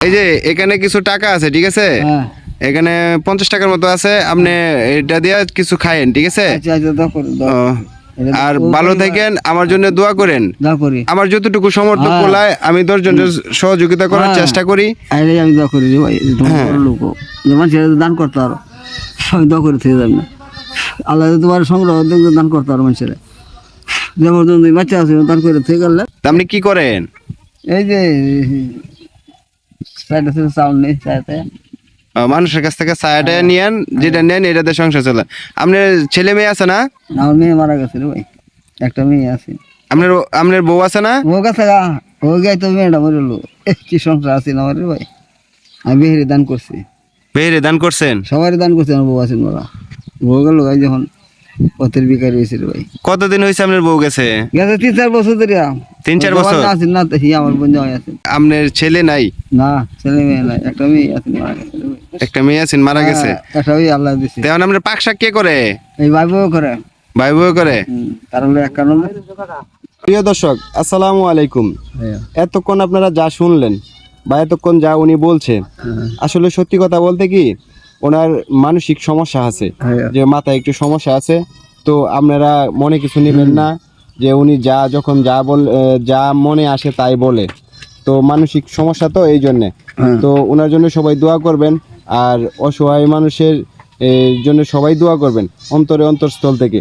এই যে এখানে কিছু টাকা আছে ঠিক আছে? হ্যাঁ। এখানে পঞ্চাশ টাকার মতো আছে আপনি এটা দিয়ে কিছু খায়েন ঠিক আছে? আচ্ছা আচ্ছা আর ভালো থাকেন আমার জন্য দোয়া করেন। আমার যতটুকু সমর্থ হ্যাঁ। কোলায় আমি দশজনের সহযোগিতা করার হ্যাঁ। চেষ্টা করি। আমি দোয়া করি হ্যাঁ। যেমন দান করতে পারো। আমি দোয়া করে থেকে যাবে। না আল্লাহ তোমার সংগ্রহ দান করতে পারো মানুষের। যেমন বাচ্চা আছে দান করে থেকে গেলে। আপনি কি করেন? এই যে চাউল নেই সাইডে মানুষের কাছ থেকে ছায়াটা নিয়েন যেটা নেন এটাতে সংসার চলে। আপনার ছেলে মেয়ে আছে না? আমার মেয়ে মারা গেছে রে ভাই। একটা মেয়ে আছে। আপনার আপনার বউ আছে না? বউ গেছে গা। ও গাই তো মেয়েটা মরিল কি সংসার আছে না আমার রে ভাই? আমি বেহেরে দান করছি। বেহরে দান করছেন? সবারই দান করছে আমার বউ আছেন ওরা। বউ গেল গাই যখন পথের বিকারি হয়েছে রে ভাই। কতদিন হয়েছে আপনার বউ গেছে? গেছে তিন চার বছর ধরে। তিন চার বছর? আছে না তো আমার বোন জামাই আছে। আপনার ছেলে নাই? না ছেলে মেয়ে নাই একটা মেয়ে আছে মারা গেছে। একটা মেয়ে আছেন মারা গেছে? হ্যাঁ, একটা আল্লাহ দিছে। তেমন আপনার কে করে? এই ভাই বউ করে। ভাই বউ করে? হুম, তার হলো এক কারণে। প্রিয় দর্শক আসসালামু আলাইকুম। হ্যাঁ, এতক্ষণ আপনারা যা শুনলেন বা এতক্ষণ যা উনি বলছে হ্যাঁ, আসলে সত্যি কথা বলতে কি ওনার মানসিক সমস্যা আছে হ্যাঁ। যে মাথায় একটু সমস্যা আছে তো আপনারা মনে কিছু নেবেন না যে উনি যা যখন যা বল যা মনে আসে তাই বলে তো মানসিক সমস্যা তো এই জন্যে হ্যাঁ। তো ওনার জন্য সবাই দোয়া করবেন আর অসহায় মানুষের জন্য সবাই দোয়া করবেন অন্তরে অন্তরস্থল থেকে